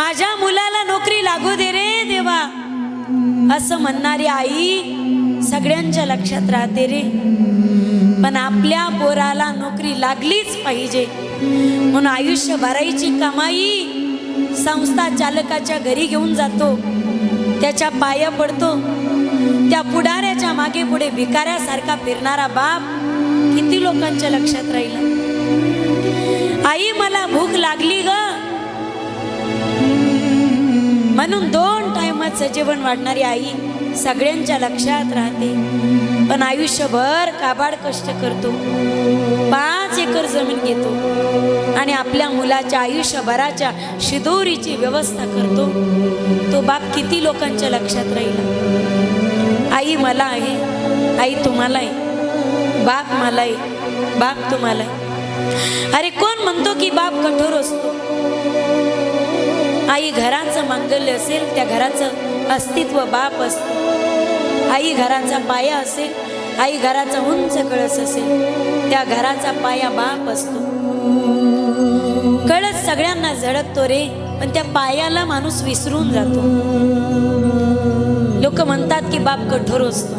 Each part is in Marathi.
माझ्या मुलाला नोकरी लागू दे रे देवा. असं म्हणणारी आई सगळ्यांच्या लक्षात राहते रे. पण आपल्या पोराला नोकरी लागलीच पाहिजे. म्हणून आयुष्य भरायची कमाई संस्था चालकाच्या घरी घेऊन जातो. त्याच्या पाया पडतो. त्या पुढाऱ्याच्या मागे पुढे भिकाऱ्यासारखा फिरणारा बाप किती लोकांच्या लक्षात राहिला. आई मला भूक लागली ग. म्हणून दोन टायमाचं जेवण वाढणारी आई सगळ्यांच्या लक्षात राहते. पण आयुष्यभर काबाड कष्ट करतो. पाच एकर जमीन घेतो. आणि आपल्या मुलाच्या आयुष्यभराच्या शिदोरीची व्यवस्था करतो. तो बाप किती लोकांच्या लक्षात राहिला? आई मला आहे. आई तुम्हाला आहे बाप मला आहे बाप तुम्हाला आहे अरे कोण म्हणतो की बाप कठोर असतो? आई घराचं मांगल्य असेल त्या घराचं अस्तित्व बाप असतं आई घराचा पाया असेल आई घराचा उंच कळस असेल त्या घराचा पाया बाप असतो. कळस सगळ्यांना झळकतो रे पण त्या पायाला माणूस विसरून जातो. लोक म्हणतात की बाप कठोर असतो.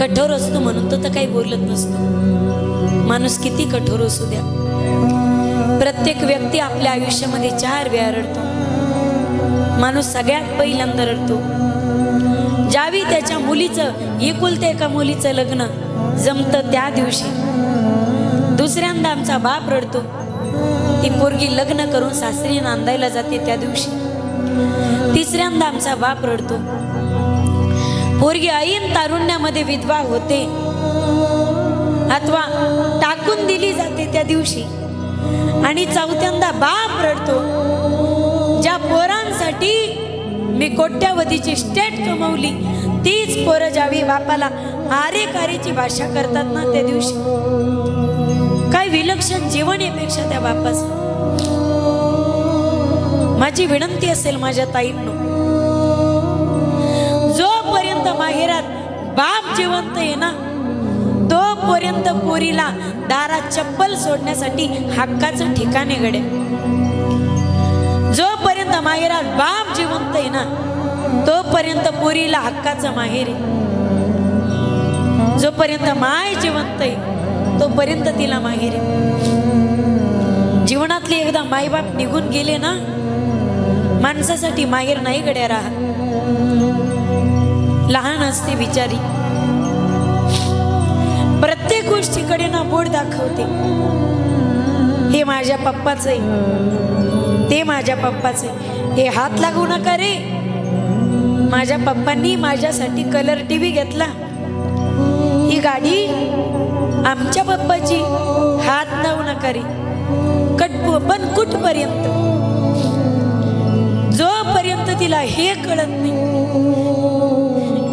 कठोर असतो म्हणून तो तर काही बोलत नसतो. माणूस किती कठोर असू द्या. प्रत्येक व्यक्ती आपल्या आयुष्यामध्ये चार वेळा रडतो. माणूस सगळ्यात पहिल्यांदा रडतो. ज्यावेळी त्याच्या मुलीचं एकुलते एका मुलीचं लग्न जमतं त्या दिवशी दुसऱ्यांदा आमचा बाप रडतो. ती पोरगी लग्न करून सासरी नांदायला जाते त्या दिवशी. तिसऱ्यांदा आमचा बाप रडतो. पोरगी ऐन तारुण्यामध्ये विधवा होते. अथवा टाकून दिली जाते त्या दिवशी. आणि चौथ्यांदा बाप रडतो. ज्या पोरांसाठी मी कोट्यावधीची स्टेट कमवली तीच पोरं ज्यावी बापाला आरेकारीची भाषा करतात ना त्या दिवशी. काय विलक्षण जीवन यापेक्षा त्या बापाच. माझी विनंती असेल माझ्या ताईंनो जोपर्यंत माहेरात बाप जिवंत आहे ना तोपर्यंत पोरीला दारात चप्पल सोडण्यासाठी हक्काचं ठिकाणे घडे जोपर्यंत माहेरात बाप जिवंत आहे ना तोपर्यंत पोरीला हक्काचं माहेर आहे. जोपर्यंत माय जिवंत आहे तोपर्यंत तिला माहेर आहे. जीवनातले एकदा मायबाप निघून गेले ना माणसासाठी माहेर नाही गड्या राहत. लहान असते बिचारी. गोष्टीकडे ना बोट दाखवते. हे माझ्या पप्पाचं आहे. ते माझ्या पप्पाचं आहे. हे हात लागू नका रे. माझ्या पप्पांनी माझ्यासाठी कलर टीव्ही घेतला. ही गाडी आमच्या पप्पाची. हात लावू नका रे. कट पण कुठपर्यंत? जोपर्यंत तिला हे कळत नाही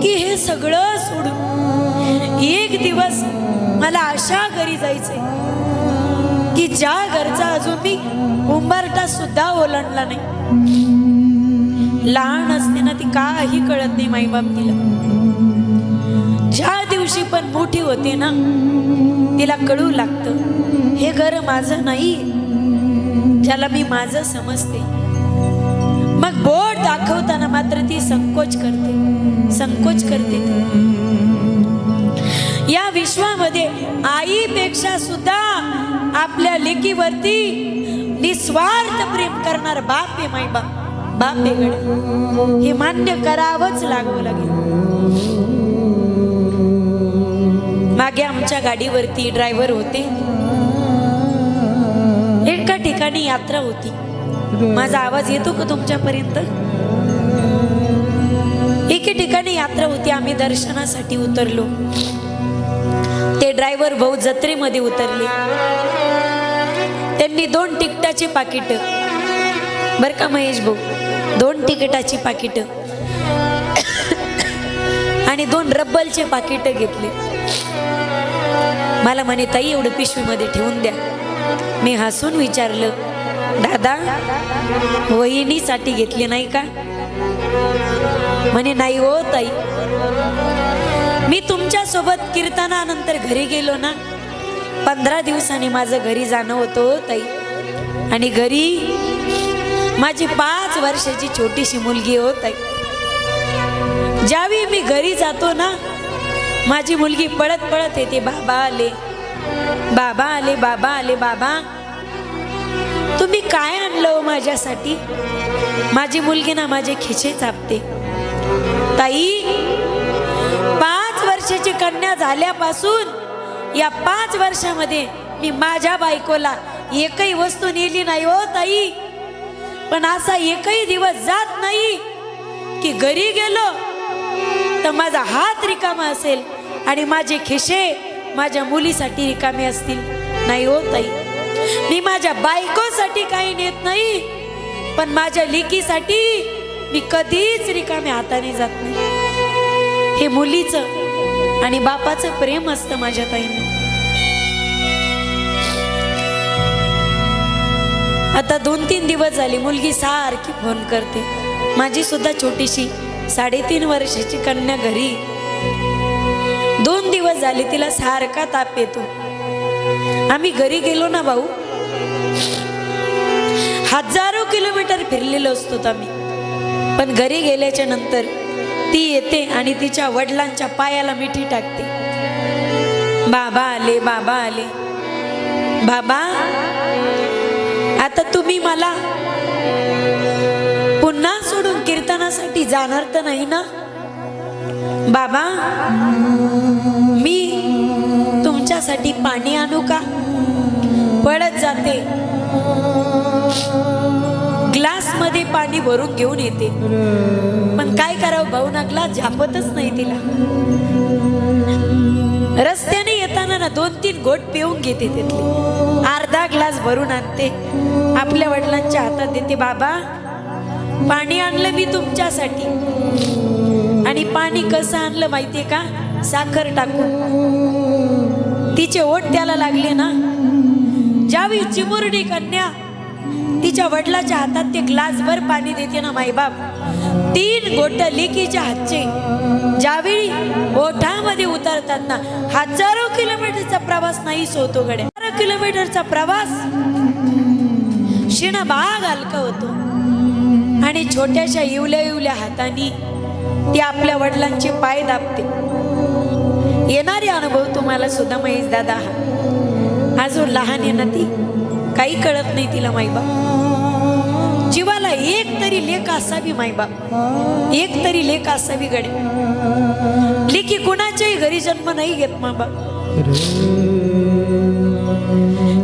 की हे सगळं सोडून एक दिवस मला अशा घरी जायचे की ज्या घरचा अजून मी उंबरटा सुद्धा ओलांडला नाही. लहान असते ना ती काही कळत नाही माईबाप तिला ज्या दिवशी पण मोठी होते ना तिला कळू लागतं हे घर माझं नाही ज्याला मी माझं समजते. मग बोट दाखवताना मात्र ती संकोच करते संकोच करते ती. विश्वामध्ये आईपेक्षा सुद्धा आपल्या लेकीवरती निस्वार्थ प्रेम करणार बाप आहे माई बाप. बाप हे मान्य करावंच लागू लागेल. मागे आमच्या गाडीवरती ड्रायव्हर होते. एका ठिकाणी यात्रा होती. माझा आवाज येतो का तुमच्यापर्यंत? एके ठिकाणी यात्रा होती आम्ही दर्शनासाठी उतरलो. ड्रायव्हर भाऊ जत्रेमध्ये उतरले. त्यांनी दोन तिकटाची पाकिट. बर का महेश भाऊ? दोन तिकिटाची पाकिट. आणि दोन रब्बलचे पाकिट घेतले. मला म्हणे ताई एवढं पिशवीमध्ये ठेवून द्या. मी हसून विचारलं दादा वहिनीसाठी घेतली नाही का? म्हणे नाही हो ताई. मी तुमच्यासोबत कीर्तनानंतर घरी गेलो ना पंधरा दिवसांनी माझं घरी जाणं होतं हो ताई. आणि घरी माझी पाच वर्षाची छोटीशी मुलगी होत आहे हो ज्यावेळी मी घरी जातो ना माझी मुलगी पळत पळत येते बाबा आले बाबा आले बाबा आले बाबा. तुम्ही काय आणलं हो माझ्यासाठी? माझी मुलगी ना माझे खिचे चापते. ताई वर्षाची कन्या झाल्यापासून या पाच वर्षामध्ये मी माझ्या बायकोला एकही वस्तू नेली नाही हो ताई. पण असा एकही दिवस जात नाही की घरी गेलो तर माझा हात रिकामा असेल आणि माझे खिशे माझ्या मुलीसाठी रिकामे असतील. नाही हो ताई. मी माझ्या बायकोसाठी काही नेत नाही पण माझ्या लेकीसाठी मी कधीच रिकाम्या हाताने जात नाही. हे मुलीचं आणि बापाचं प्रेम असतं माझ्या ताईंना. आता दोन तीन दिवस झाली मुलगी सारखी फोन करते. माझी सुद्धा छोटीशी साडेतीन वर्षाची कन्या घरी. दोन दिवस झाले तिला सारखा ताप येतो. आम्ही घरी गेलो ना भाऊ? हजारो किलोमीटर फिरलेलो असतो आम्ही. पण घरी गेल्याच्यानंतर ती येते आणि तिच्या वडिलांच्या पायाला मिठी टाकते. बाबा आले बाबा आले. बाबा आता तुम्ही मला पुन्हा सोडून कीर्तनासाठी जाणार तर नाही ना? बाबा मी तुमच्यासाठी पाणी आणू का? पळत जाते. पाणी भरून घेऊन येते. पण काय करावं भाऊ ना ग्लास झापतच नाही तिला. रस्त्याने येताना ना दोन तीन घोट पिऊन घेते तिथले. अर्धा ग्लास भरून आणते. आपल्या वडिलांच्या हातात देते बाबा पाणी आणलं मी तुमच्यासाठी. आणि पाणी कसं आणलं माहितीये का? साखर टाकून. तिचे ओठ त्याला लागले ना. ज्यावेळी चिमुरडी कन्या तिच्या वडिलाच्या हातात ते ग्लासभर पाणी देते ना माईबाप. तीन गोट लेकीच्या हातचे. ज्यावेळी ओठामध्ये उतरतात ना हजारो किलोमीटरचा प्रवास नाहीच होतो गड्या. हजारो किलोमीटरचा प्रवास. शिण बाग हलका होतो. आणि छोट्याशा इवल्या इवल्या हातानी ती आपल्या वडिलांचे पाय दाबते. येणारे अनुभव तुम्हाला सुद्धा महेश दादा हा. अजून लहान आहे ना ती काही कळत नाही तिला माईबाप जीवाला एक तरी लेख असावी माईबाप एक तरी लेख असावी गडे लेखी कुणाच्याही घरी जन्म नाही घेत माईबाप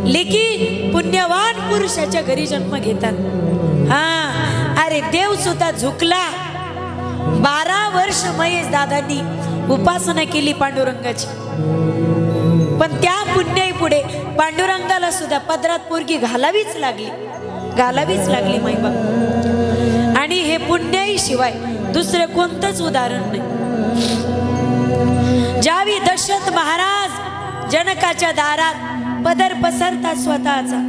लेखी पुण्यवान पुरुषाच्या घरी जन्म घेतात. हा अरे देव सुद्धा झुकला. बारा वर्ष महेश दादांनी उपासना केली पांडुरंगाची. पण त्या पुण्याई पुढे पांडुरंगाला सुद्धा पदरात पोरगी घालावीच लागली. घालावीच लागली माईबाप आणि हे पुण्याई शिवाय दुसरं कोणतंच उदाहरण नाही. ज्यावी दशरथ महाराज जनकाच्या दारात पदर पसरता स्वतःचा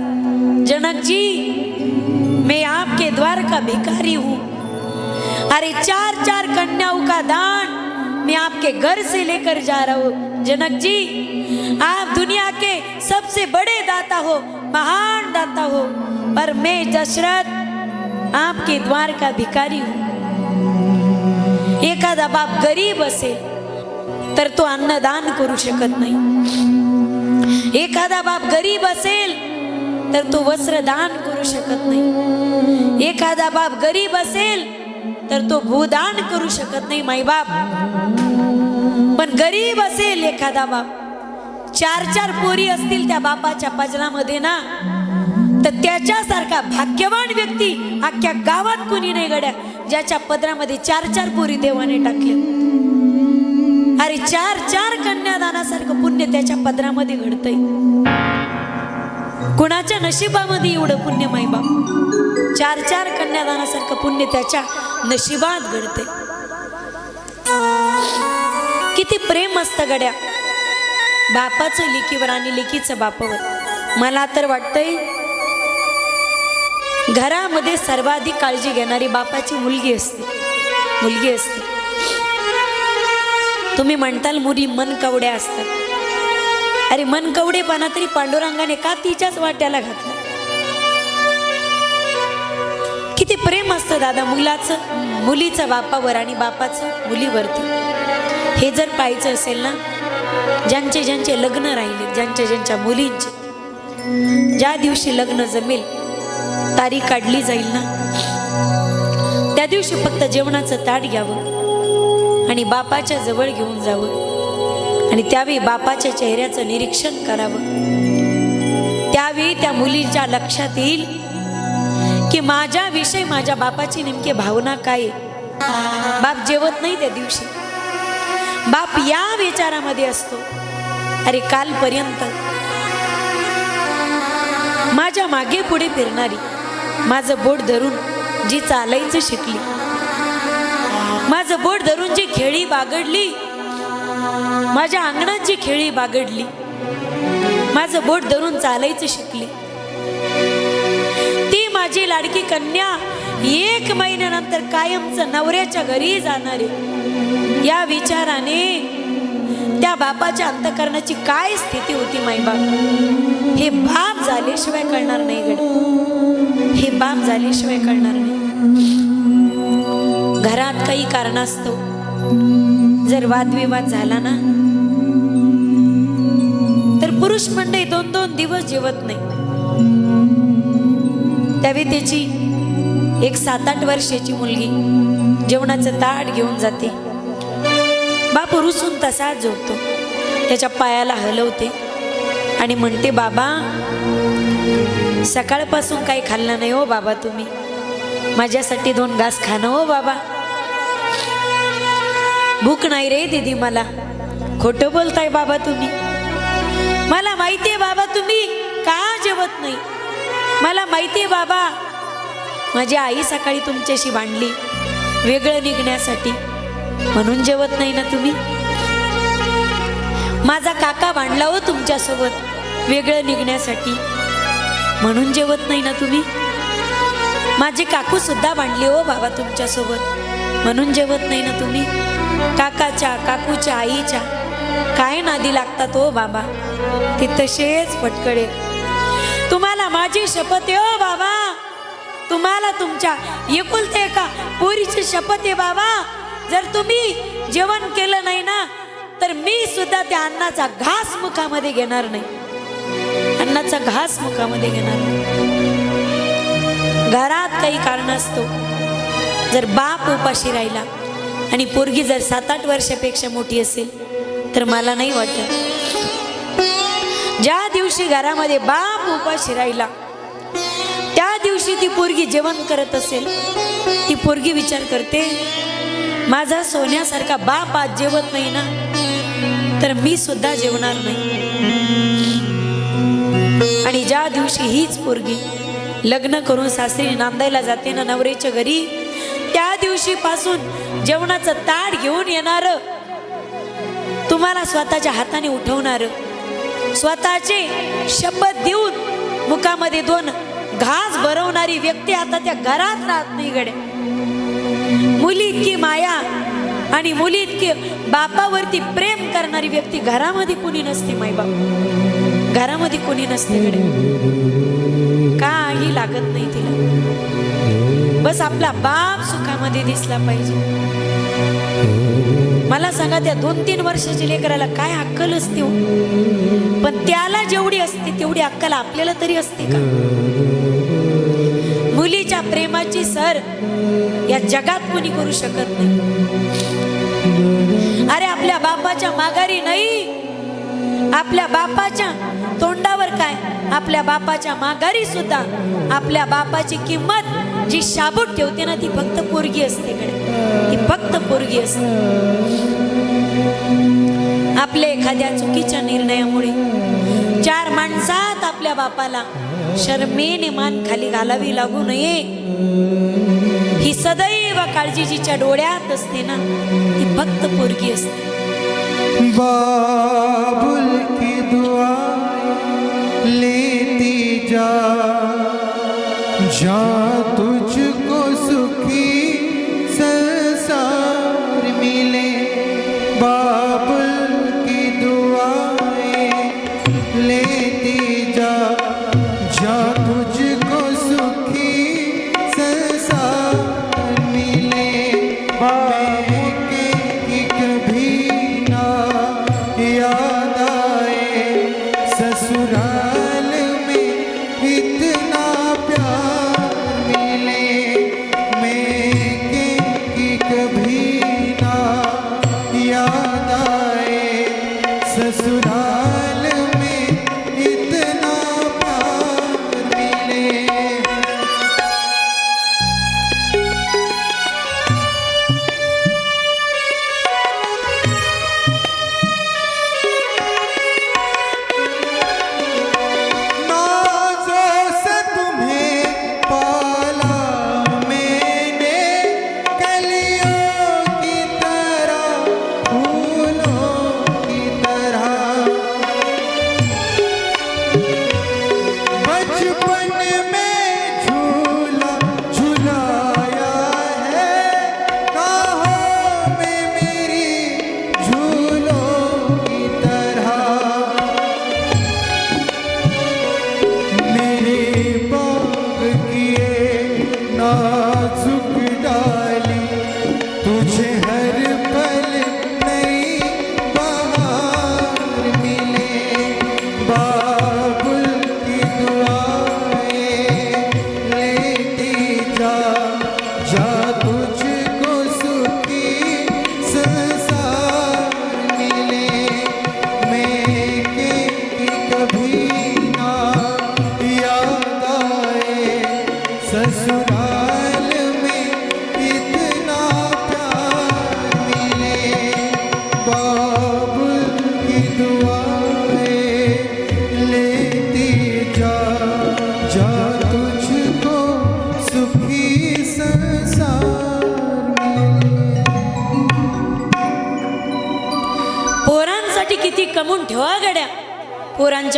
जनकजी मे आपके द्वार का भिखारी हूँ. अरे चार चार कन्याओं का दान मैं आपके घर से लेकर जा रहा हूँ. जनक जी आप दुनिया के सबसे बड़े दाता हो, महान दाता हो, पर मैं दशरथ आपके द्वार का भिकारी हूँ। एखादा बाप गरीब असेल तर तो अन्नदान करू शकत नाही। एखादा बाप गरीब असेल तर तो वस्त्रदान करू शकत नाही। एखादा बाप गरीब असेल तर तो भूदान करू शकत नाही माईबाप पण गरीब असेल एखादा बाप चार चार पोरी असतील त्या बापाच्या पजनामध्ये ना तर त्याच्यासारखा भाग्यवान व्यक्ती अख्ख्या गावात कुणी नाही गड्या ज्याच्या पदरामध्ये चार चार पोरी देवाने टाकले अरे चार चार कन्यादानासारखं पुण्य त्याच्या पदरामध्ये घडतय. कुणाच्या नशिबामध्ये एवढं पुण्य माईबाप चार चार कन्यादानासारखं पुण्य त्याच्या नशिबात घडते किती प्रेम असतं गड्या. बापाचं लिकीवर आणि लिकीचं बापावर. मला तर वाटतंय घरामध्ये सर्वाधिक काळजी घेणारी बापाची मुलगी असते. मुलगी असते. तुम्ही म्हणताल मुली मन कवड्या असतात. अरे मन कवडेपणा तरी पांडुरंगाने का तिच्याच वाट्याला घातला? किती प्रेम असतं दादा मुलाचं मुलीचं बापावर आणि बापाचं मुलीवरती. हे जर पाहायचं असेल ना ज्यांचे ज्यांचे लग्न राहिले ज्यांच्या ज्यांच्या मुलींचे. ज्या दिवशी लग्न जमेल तारीख काढली जाईल ना? त्या दिवशी फक्त जेवणाचं ताट घ्यावं आणि बापाच्या जवळ घेऊन जावं. आणि त्यावेळी बापाच्या चेहऱ्याचं निरीक्षण करावं. त्यावेळी त्या मुलीच्या लक्षात येईल की माझ्याविषयी माझ्या बापाची नेमकी भावना काय बाप जेवत नाही त्या दिवशी. बाप या विचारामध्ये असतो. अरे कालपर्यंत. माझ्या मागे पुढे फिरणारी माझं बोट धरून जी चालायचं शिकली माझं बोट धरून जी खेळी बागडली माझ्या अंगणात जी खेळी बागडली माझं बोट धरून चालायचं शिकली. ती माझी लाडकी कन्या एक महिन्यानंतर कायमचं नवऱ्याच्या घरी जाणारी. या विचाराने त्या बापाच्या अंतकरणाची काय स्थिती होती माईबाप हे बाप झाल्याशिवाय कळणार नाही गड हे बाप झाल्याशिवाय कळणार नाही. घरात काही कारणास्तव जर वादविवाद झाला ना तर पुरुष मंडळी दोन दोन दिवस जेवत नाही. त्यावेळी त्याची एक सात आठ वर्षाची मुलगी जेवणाचं ताट घेऊन जाते. बाप रुसून तसाच झोपतो त्याच्या पायाला हलवते आणि म्हणते बाबा सकाळपासून काही खाल्लं नाही हो बाबा तुम्ही. माझ्यासाठी दोन घास खाणं हो बाबा. भूक नाही रे दीदी मला. खोटं बोलताय बाबा तुम्ही. मला माहिती आहे बाबा तुम्ही का जेवत नाही. मला माहिती आहे बाबा माझी आई सकाळी तुमच्याशी भांडली. वेगळं निघण्यासाठी. म्हणून जेवत नाही ना तुम्ही? माझा काका भांडला हो तुमच्यासोबत वेगळं निघण्यासाठी. म्हणून जेवत नाही ना तुम्ही? माझे काकू सुद्धा भांडले हो बाबा तुमच्यासोबत. म्हणून जेवत नाही ना तुम्ही? काकाच्या काकूच्या आईच्या. काय नादी लागतात हो बाबा? ते तसेच फटकडे तुम्हाला माझी शपथ हो बाबा. तुम्हाला तुमच्या एकुलते एका पोरीची शपथ आहे बाबा. जर तुम्ही जेवण केलं नाही ना तर मी सुद्धा त्या अन्नाचा घास मुखामध्ये घेणार नाही. अन्नाचा घास मुखामध्ये घेणार नाही. घरात काही कारण असतो. जर बाप उपाशी राहिला आणि पोरगी जर सात आठ वर्षापेक्षा मोठी असेल तर मला नाही वाटत. ज्या दिवशी घरामध्ये बाप उपाशी राहिला दिवशी ती पोरगी जेवण करत असेल ती पोरगी विचार करते माझा सोन्यासारखा बाप आज जेवत नाही ना तर मी सुद्धा जेवणार नाही. आणि ज्या दिवशी हीच पोरगी लग्न करून सासरी नांदायला जाते ना नवरेच्या घरी त्या दिवशी पासून जेवणाचं ताट घेऊन येणार. तुम्हाला स्वतःच्या हाताने उठवणार. स्वतःचे शपथ देऊन मुखामध्ये दोन घास भरवणारी व्यक्ती आता त्या घरात राहत नाही गडे मुली इतकी माया आणि मुली इतकी बापावरती प्रेम करणारी व्यक्ती घरामध्ये कुणी नसते मायबाप घरामध्ये कुणी नसते गडे काही लागत नाही तिला. बस आपला बाप सुखामध्ये दिसला पाहिजे. मला सांगा त्या दोन तीन वर्षाची लेकराला काय अक्कल असते हो? पण त्याला जेवढी असते तेवढी अक्कल आपल्याला तरी असते का? मुलीच्या प्रेमाची सर या जगात कोणी करू शकत नाही. अरे आपल्या बापाच्या माघारी नाही. आपल्या बापाच्या तोंडावर काय? आपल्या बापाच्या माघारी सुद्धा आपल्या बापाची किंमत जी शाबूत ठेवते ना ती फक्त पोरगी असते कडे ती फक्त पोरगी असते. आपल्या एखाद्या चुकीच्या निर्णयामुळे चार माणसात आपल्या बापाला शर्मेने मान खाली घालावी लागू नये. ही सदैव काळजीजीच्या डोळ्यात असते ना ती फक्त पोरगी असते. बाबुल की दुआ लेती जा जा तू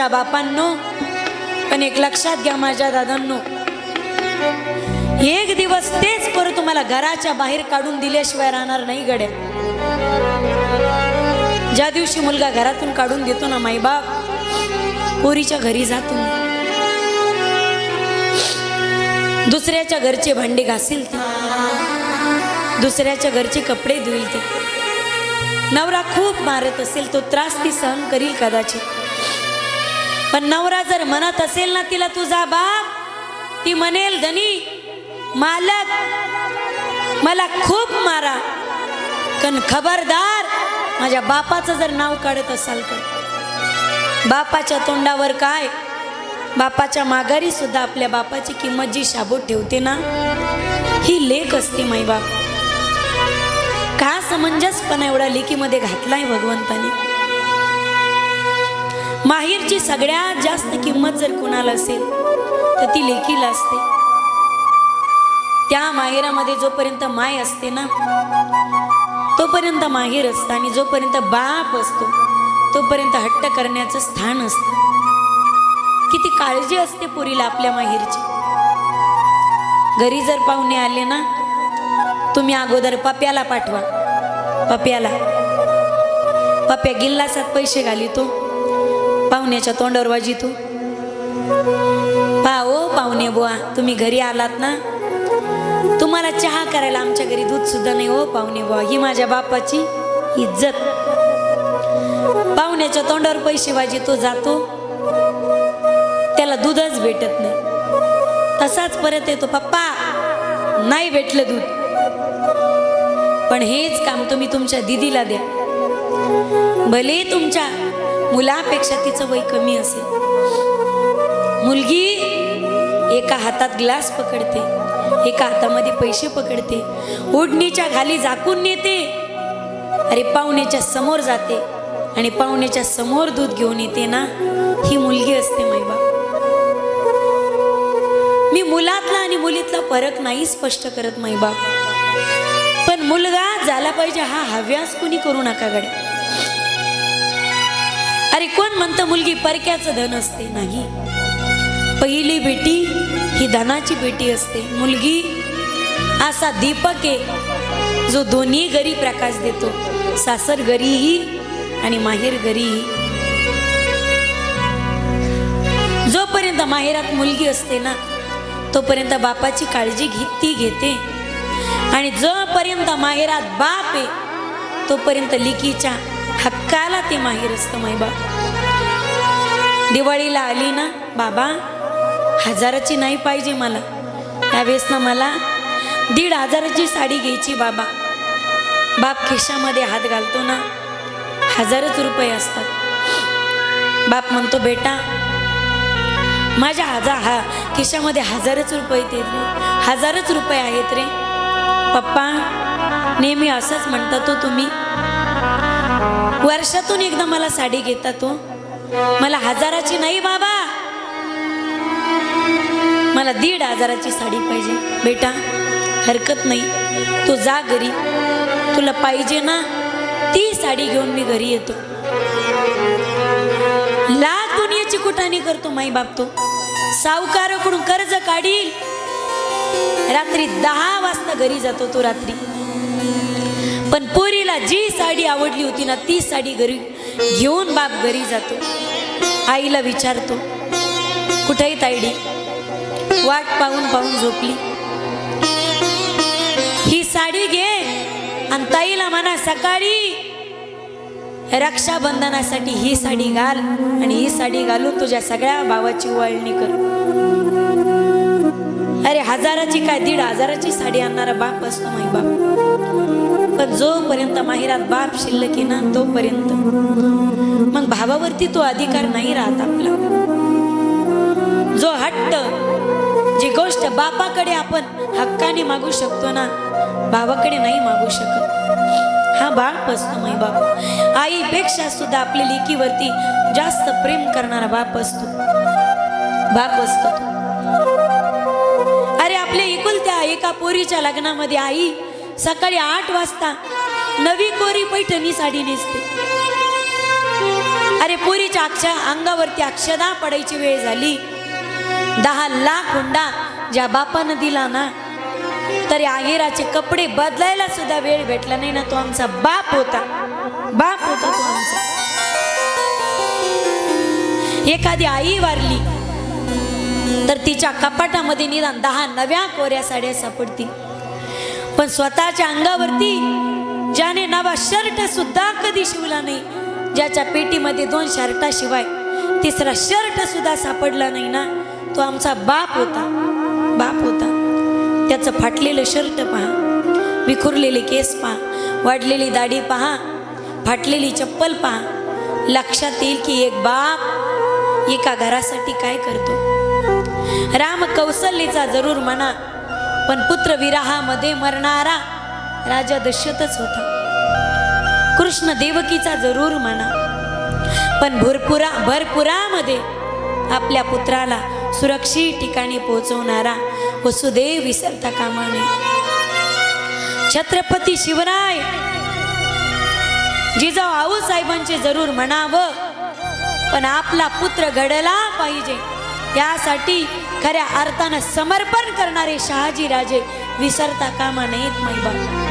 पोरांच्या बापांनो पण एक लक्षात घ्या माझ्या दादांनो. एक दिवस तेच पोरं तुम्हाला घराच्या बाहेर काढून दिल्याशिवाय राहणार नाही गड्या. ज्या दिवशी मुलगा घरातून काढून देतो ना माईबाप पोरीच्या घरी जातो दुसऱ्याच्या घरचे भांडे घासील ते. दुसऱ्याच्या घरचे कपडे धुईल ते. नवरा खूप मारत असेल तो त्रास ती सहन करील कदाचित. पण नवरा जर म्हणत असेल ना तिला तुझा बाप ती म्हणेल धनी मालक मला खूप मारा. कण खबरदार माझ्या बापाचं जर नाव काढत असाल तर. बापाच्या तोंडावर काय? बापाच्या माघारी सुद्धा आपल्या बापाची किंमत जी शाबूत ठेवते ना ही लेख असते माईबाप का समंजसपणा एवढा लेकीमध्ये घातलाय भगवंतानी. माहीरची सगळ्यात जास्त किंमत जर कुणाला असेल तर ती लेखीला असते. त्या माहेरामध्ये जोपर्यंत माय असते ना तोपर्यंत माहेर असतं आणि जोपर्यंत बाप असतो तोपर्यंत हट्ट करण्याचं स्थान असतं. किती काळजी असते पुरीला आपल्या माहेरची. घरी जर पाहुणे आले ना तुम्ही अगोदर पप्याला पाठवा. पप्याला. पप्या गिल्लासात पैसे घालितो. पाहुण्याच्या तोंडावर वाजी तू? ओ पाहुणे बुवा तुम्ही घरी आलात ना? तुम्हाला चहा करायला आमच्या घरी दूध सुद्धा नाही हो पाहुणे बुवा ही माझ्या बापाची इज्जत. पाहुण्याच्या तोंडावर पैसे वाजी तो जातो. त्याला दूधच भेटत नाही. तसाच परत येतो पप्पा नाही भेटलं दूध. पण हेच काम तुम्ही तुमच्या दिदीला द्या. भले तुमच्या मुलापेक्षा तिचं वय कमी असेल. मुलगी एका हातात ग्लास पकडते एका हातामध्ये पैसे पकडते ओढणीच्या खाली झाकून नेते अरे पाहुण्याच्या समोर जाते आणि पाहुण्याच्या समोर दूध घेऊन येते ना ही मुलगी असते मैबा मी मुलातला आणि मुलीतला फरक नाही स्पष्ट करत मैबा पण मुलगा झाला पाहिजे हा हव्यास कुणी करू नका गड्या. अरे कोण म्हणतं मुलगी परक्याचं धन असते नाही? पहिली बेटी ही धनाची बेटी असते. मुलगी असा दीपक आहे जो दोन्ही घरी प्रकाश देतो. सासर घरीही आणि माहेर घरीही. जोपर्यंत माहेरात मुलगी असते ना तोपर्यंत बापाची काळजी घे ती घेते. आणि जोपर्यंत माहेरात बाप आहे तोपर्यंत लिकीच्या हक्काला ते माहीर असतं मायबा दिवाळीला आली ना बाबा हजाराची नाही पाहिजे मला. त्यावेळेस ना मला दीड हजाराची साडी घ्यायची बाबा. बाप खिशामध्ये हात घालतो ना हजारच रुपये असतात. बाप म्हणतो बेटा माझ्या हजार हा खिशामध्ये हजारच रुपये ते हजारच रुपये आहेत रे. पप्पा नेहमी असंच म्हणता तो तुम्ही. वर्षातून एकदा मला साडी घेता तो? मला हजाराची नाही बाबा. मला दीड हजाराची साडी पाहिजे. बेटा हरकत नाही. तू जा घरी. तुला पाहिजे ना ती साडी घेऊन मी घरी येतो. लाख दुनियाची कुटाणी करतो माई बाप तो. सावकाराकडून कर्ज काढील. रात्री दहा वाजता घरी जातो तो रात्री. पण पोरीला जी साडी आवडली होती ना ती साडी घरी घेऊन बाप घरी जातो. आईला विचारतो कुठेही तायडी वाट पाहून पाहून झोपली. ही साडी घे आणि ताईला म्हणा सकाळी रक्षाबंधनासाठी ही साडी घाल आणि ही साडी घालून तुझ्या सगळ्या भावाची वळणी कर. अरे हजाराची काय? दीड हजाराची साडी आणणारा बाप असतो माई बाप. पण जोपर्यंत माहेरात बाप शिल्लक ना तोपर्यंत. मग भावावरती तो अधिकार नाही राहत आपला. जो हट्ट जी गोष्ट बापाकडे आपण हक्काने मागू शकतो ना भावाकडे नाही मागू शकत. हा बाप असतो मै बाप. आईपेक्षा सुद्धा आपल्या लेकीवरती जास्त प्रेम करणारा बाप असतो. बाप असतो अरे आपल्या आपल्या एकुलत्या एका पोरीच्या लग्नामध्ये आई सकाळी आठ वाजता नवी कोरी पैठणी साडी नेसते. अरे पोरीच्या अक्षा अंगावरती अक्षदा पडायची वेळ झाली. दहा लाख हुंडा ज्या बापानं दिला ना तरी आहेराचे कपडे बदलायला सुद्धा वेळ भेटला नाही ना तो आमचा बाप होता. बाप होता तो आमचा. एखादी आई वारली तर तिच्या कपाटामध्ये निदान दहा नव्या कोऱ्या साड्या सापडतील. पण स्वतःच्या अंगावरती ज्याने नवा शर्ट सुद्धा कधी शिवला नाही ज्याच्या पेटीमध्ये दोन शर्टाशिवाय तिसरा शर्ट सुद्धा सापडला नाही ना तो आमचा बाप होता. बाप होता. त्याचं फाटलेलं शर्ट पहा विखुरलेले केस पहा वाढलेली दाढी पहा फाटलेली चप्पल पहा. लक्षात येईल की एक बाप एका घरासाठी काय करतो. राम कौशल्यचा जरूर म्हणा पण पुत्र विराहामध्ये मरणारा राजा दशरथच होता. कृष्ण देवकीचा जरूर म्हणा. पण भरपुरा भरपुरामध्ये आपल्या पुत्राला सुरक्षित ठिकाणी पोहोचवणारा वसुदेव विसरता कामा नये. छत्रपती शिवराय जिजाऊ आऊसाहेबांचे जरूर म्हणावं पण आपला पुत्र घडला पाहिजे यासाठी खऱ्या अर्थानं समर्पण करणारे शहाजी राजे विसरता कामा नयेत मैबा